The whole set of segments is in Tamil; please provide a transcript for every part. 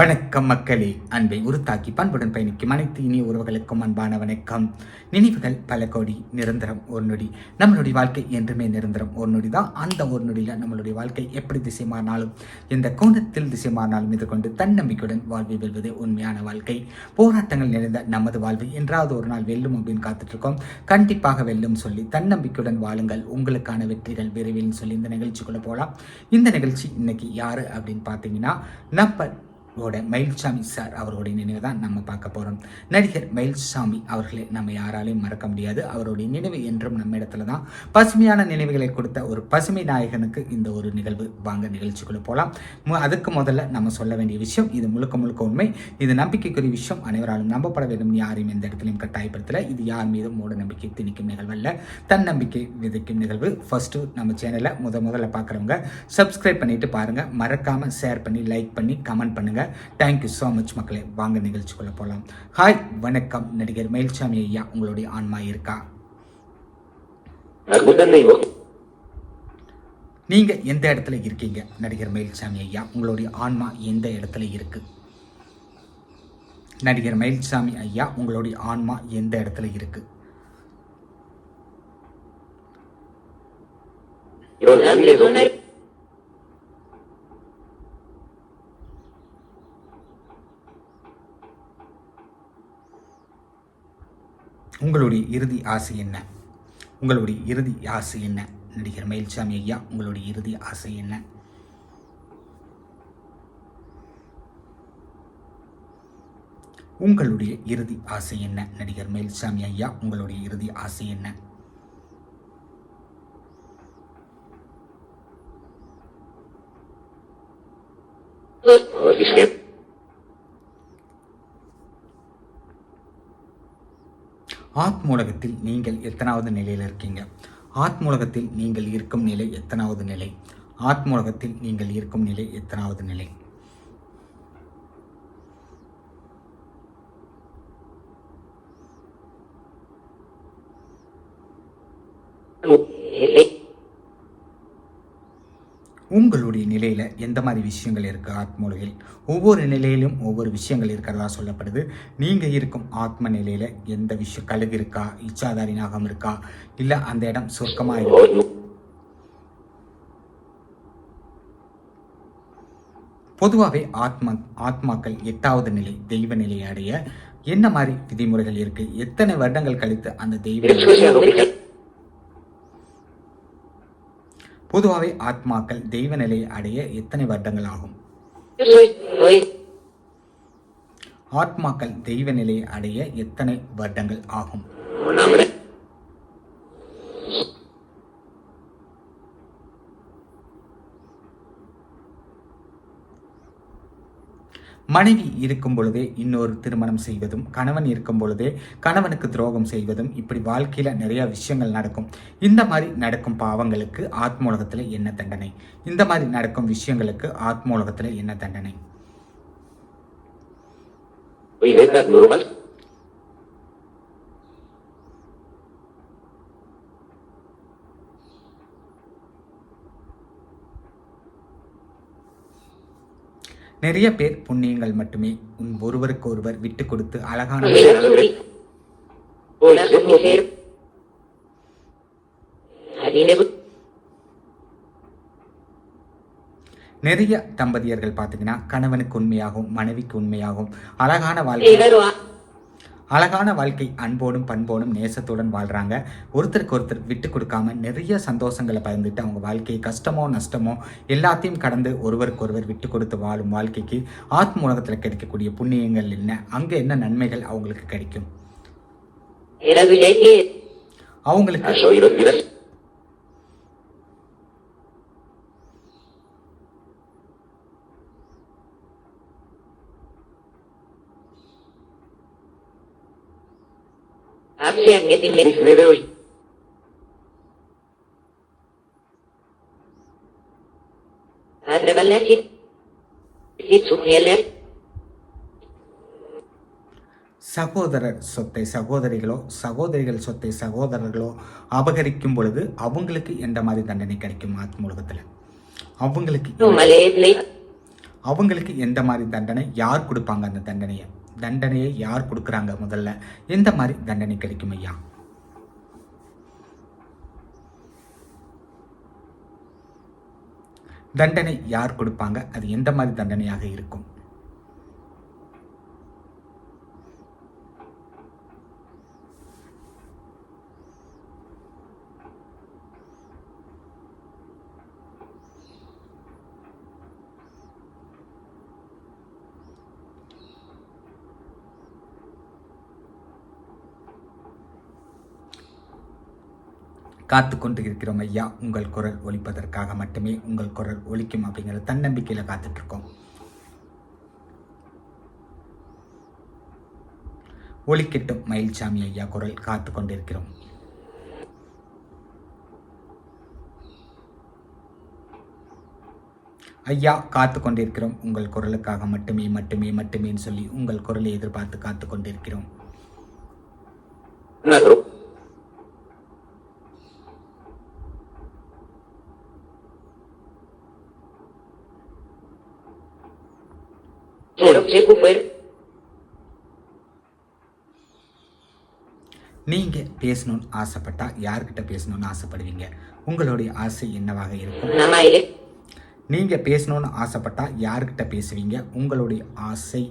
வணக்கம் மக்களே. அன்பை உருத்தாக்கி பண்புடன் பயணிக்கும் அனைத்து இனிய உறவுகளுக்கும் அன்பான வணக்கம். நினைவுகள் பல கோடி நிரந்தரம் ஒரு நொடி. நம்மளுடைய வாழ்க்கை என்றுமே நிரந்தரம் ஒரு நொடி தான். அந்த ஒரு நொடியில் நம்மளுடைய வாழ்க்கை எப்படி திசை மாறினாலும் எந்த கோணத்தில் திசை மாறினாலும் எதிர்கொண்டு தன்னம்பிக்கையுடன் வாழ்வை வெல்வது உண்மையான வாழ்க்கை. போராட்டங்கள் நிறைந்த நமது வாழ்வை என்றாவது ஒரு நாள் வெல்லும் அப்படின்னு காத்துட்ருக்கோம். கண்டிப்பாக வெல்லும் சொல்லி தன்னம்பிக்கையுடன் வாழுங்கள். உங்களுக்கான வெற்றிகள் விரைவில் சொல்லி இந்த நிகழ்ச்சிக்குள்ளே போகலாம். இந்த நிகழ்ச்சி இன்னைக்கு யார் அப்படின்னு பார்த்தீங்கன்னா நம்ம ஓட மயில்சாமி சார் அவர்களுடைய நினைவு தான் நம்ம பார்க்க போகிறோம் நடிகர் மயில்சாமி அவர்களை நம்ம யாராலையும் மறக்க முடியாது. அவருடைய நினைவு என்றும் நம்ம இடத்துல தான். பசுமையான நினைவுகளை கொடுத்த ஒரு பசுமை நாயகனுக்கு இந்த ஒரு நிகழ்வு. வாங்க நிகழ்ச்சிக்குள்ளே போகலாம் அதுக்கு முதல்ல நம்ம சொல்ல வேண்டிய விஷயம் இது முழுக்க முழுக்க உண்மை. இது நம்பிக்கைக்குரிய விஷயம். அனைவராலும் நம்பப்பட வேண்டும். யாரையும் எந்த இடத்துலையும் கட்டாயப்படுத்தலை. இது யார் மீதும் மூட நம்பிக்கை திணிக்கும் நிகழ்வல்ல தன்னம்பிக்கை விதைக்கும் நிகழ்வு. ஃபஸ்ட்டு நம்ம சேனலை முத முதல்ல பார்க்குறவங்க சப்ஸ்கிரைப் பண்ணிட்டு பாருங்கள் மறக்காமல் ஷேர் பண்ணி லைக் பண்ணி கமெண்ட் பண்ணுங்கள் பண்ணுங்க தேங்க்யூ ஸோ மச் மக்களே. வாங்க நிகழ்ச்சிக்குள்ள போகலாம் ஹாய் வணக்கம். நடிகர் மயில்சாமி ஐயா உங்களுடைய ஆன்மா இருக்கா? நீங்க எந்த இடத்துல இருக்கீங்க நடிகர் மயில்சாமி ஐயா? உங்களுடைய ஆன்மா எந்த இடத்துல இருக்கு? நடிகர் மயில்சாமி ஐயா உங்களுடைய ஆன்மா எந்த இடத்துல இருக்கு? உங்களுடைய இறுதி ஆசை என்ன? உங்களுடைய இறுதி ஆசை என்ன? நடிகர் மயில்சாமி ஐயா உங்களுடைய இறுதி ஆசை என்ன? உங்களுடைய இறுதி ஆசை என்ன? நடிகர் மயில்சாமி ஐயா உங்களுடைய இறுதி ஆசை என்ன? ஆத்மூலகத்தில் நீங்கள் எத்தனாவது நிலையில் இருக்கீங்க? ஆத்மூலகத்தில் நீங்கள் இருக்கும் நிலை எத்தனாவது நிலை? ஆத்மூலகத்தில் நீங்கள் இருக்கும் நிலை எத்தனாவது நிலை? உங்களுடைய நிலையில் எந்த மாதிரி விஷயங்கள் இருக்குது ஆத்மூலையில் ஒவ்வொரு நிலையிலும் ஒவ்வொரு விஷயங்கள் இருக்கிறதா சொல்லப்படுது. நீங்கள் இருக்கும் ஆத்ம நிலையில் எந்த விஷயம் கழுகு இருக்கா? இச்சாதாரி நாகம் இருக்கா? இல்லை அந்த இடம் சொர்க்கமாக இருக்கா? பொதுவாகவே ஆத்மா ஆத்மாக்கள் எட்டாவது நிலை தெய்வ நிலையை அடைய என்ன மாதிரி விதிமுறைகள் இருக்கு? எத்தனை வருடங்கள் கழித்து அந்த தெய்வ பொதுவாகவே ஆத்மாக்கள் தெய்வ நிலையை அடைய எத்தனை வருடங்கள் ஆகும்? ஆத்மாக்கள் தெய்வ நிலையை அடைய எத்தனை வருடங்கள் ஆகும்? மனைவி இருக்கும் பொழுதே இன்னொரு திருமணம் செய்வதும் கணவன் இருக்கும் பொழுதே கணவனுக்கு துரோகம் செய்வதும் இப்படி வாழ்க்கையில் நிறைய விஷயங்கள் நடக்கும். இந்த மாதிரி நடக்கும் பாவங்களுக்கு ஆத்மூலகத்தில் என்ன தண்டனை? இந்த மாதிரி நடக்கும் விஷயங்களுக்கு ஆத்மூலகத்தில் என்ன தண்டனை? நிறைய பேர் புண்ணியங்கள் மட்டுமே உன் ஒருவருக்கு ஒருவர் விட்டு கொடுத்து. அழகான நிறைய தம்பதியர்கள் பார்த்தீங்கன்னா கணவனுக்கு உண்மையாகவும் மனைவிக்கு உண்மையாகவும் அழகான வாழ்க்கை அழகான வாழ்க்கை அன்போடும் பண்போடும் நேசத்துடன் வாழ்கிறாங்க ஒருத்தருக்கு ஒருத்தர் விட்டு கொடுக்காம நிறைய சந்தோஷங்களை பகிர்ந்துட்டு அவங்க வாழ்க்கை கஷ்டமோ நஷ்டமோ எல்லாத்தையும் கடந்து ஒருவருக்கு ஒருவர் விட்டு கொடுத்து வாழும் வாழ்க்கைக்கு ஆத்ம உலகத்தில் கிடைக்கக்கூடிய புண்ணியங்கள் என்ன? அங்கே என்ன நன்மைகள் அவங்களுக்கு கிடைக்கும்? அவங்களுக்கு Valletti. Itsu Hele. சகோதரர் சொத்தை சகோதரிகளோ சகோதரிகள் சொத்தை சகோதரர்களோ அபகரிக்கும் பொழுது அவங்களுக்கு எந்த மாதிரி தண்டனை கிடைக்கும் ஆத்மூலகத்தில் அவங்களுக்கு Numalevli. அவங்களுக்கு எந்த மாதிரி தண்டனை யார் கொடுப்பாங்க அந்த தண்டனையை தண்டனையை யார் கொடுக்குறாங்க முதல்ல? எந்த மாதிரி தண்டனை கிடைக்கும் ஐயா? தண்டனை யார் கொடுப்பாங்க? அது எந்த மாதிரி தண்டனையாக இருக்கும்? காத்து கொண்டு இருக்கிறோம் ஐயா. உங்கள் குரல் ஒலிப்பதற்காக மட்டுமே உங்கள் குரல் ஒலிக்கும் அப்படிங்கிற தன்னம்பிக்கையில் காத்துட்ருக்கோம். ஒலிக்கட்டும் மயில்சாமி ஐயா குரல் காத்து கொண்டிருக்கிறோம் ஐயா காத்து கொண்டிருக்கிறோம் உங்கள் குரலுக்காக மட்டுமே மட்டுமே மட்டுமேன்னு சொல்லி உங்கள் குரலை எதிர்பார்த்து காத்து கொண்டிருக்கிறோம் Nadru. Quiero que recupere. நீங்க பேசணும்னு ஆசைப்பட்டா யார்கிட்ட பேசணும்னு ஆசைப்படுவீங்க உங்களுடைய ஆசை என்னவாக இருக்கும் Namaire. நீங்க பேசணும்னு ஆசைப்பட்டா யார்கிட்ட பேசுவீங்க உங்களுடைய ஆசை.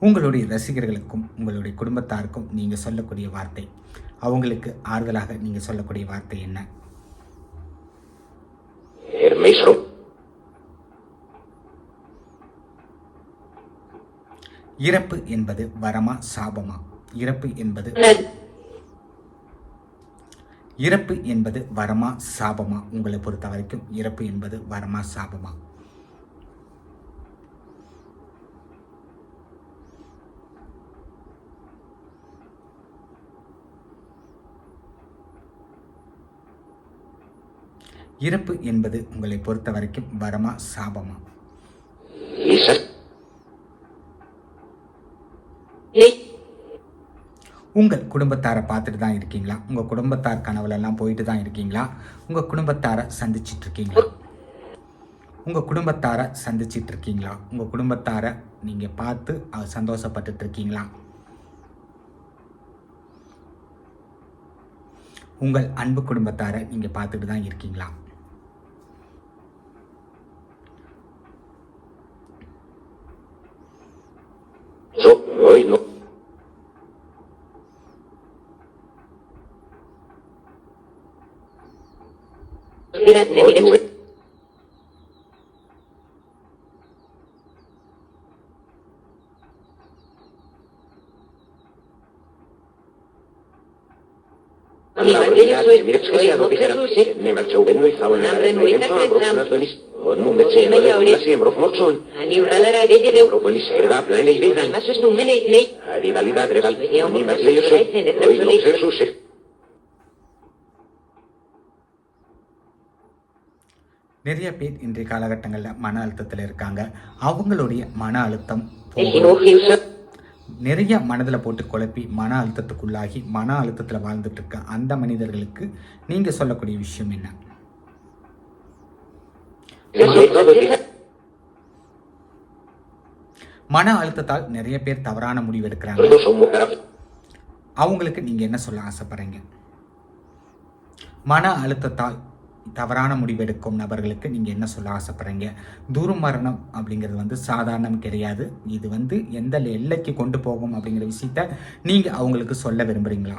உங்களுடைய ரசிகர்களுக்கும் உங்களுடைய குடும்பத்தாருக்கும் நீங்க சொல்லக்கூடிய வார்த்தை அவங்களுக்கு ஆறுதலாக நீங்க சொல்லக்கூடிய வார்த்தை என்ன. இறப்பு என்பது வரமா சாபமா? இறப்பு என்பது இறப்பு என்பது வரமா சாபமா? உங்களை பொறுத்த வரைக்கும் இறப்பு என்பது வரமா சாபமா? இறப்பு என்பது உங்களை பொறுத்த வரைக்கும் வரமா சாபமா. உங்கள் குடும்பத்தாரை பார்த்துட்டு தான் இருக்கீங்களா? உங்கள் குடும்பத்தார் கனவுலெல்லாம் போயிட்டு தான் இருக்கீங்களா? உங்கள் குடும்பத்தாரை சந்திச்சிட்டு இருக்கீங்களா உங்கள் குடும்பத்தாரை சந்திச்சிட்டு இருக்கீங்களா உங்கள் குடும்பத்தாரை நீங்கள் பார்த்து சந்தோஷப்பட்டுட்டு இருக்கீங்களா உங்கள் அன்பு குடும்பத்தாரை நீங்கள் பார்த்துட்டு தான் இருக்கீங்களா? Espera, Ani நிறைய பேர் இன்றைய காலகட்டங்களில் மன அழுத்தத்தில் இருக்காங்க. அவங்களுடைய மன அழுத்தம். நிறைய மனதில் போட்டு குழப்பி மன அழுத்தத்துக்குள்ளாகி மன அழுத்தத்தில் வாழ்ந்துட்டு இருக்க அந்த மனிதர்களுக்கு நீங்கள் சொல்லக்கூடிய விஷயம் என்ன? மன அழுத்தத்தால் நிறைய பேர் தவறான முடிவு எடுக்கிறாங்க. அவங்களுக்கு நீங்கள் என்ன சொல்ல ஆசைப்படுறீங்க? மன அழுத்தத்தால் தவறான முடிவெடுக்கும் நபர்களுக்கு நீங்கள் என்ன சொல்ல ஆசைப்பட்றீங்க? தூர துர்மரணம் அப்படிங்கிறது வந்து சாதாரணம் கிடையாது. இது வந்து எந்த எல்லைக்கு கொண்டு போகும் அப்படிங்கிற விஷயத்த நீங்கள் அவங்களுக்கு சொல்ல விரும்புகிறீங்களா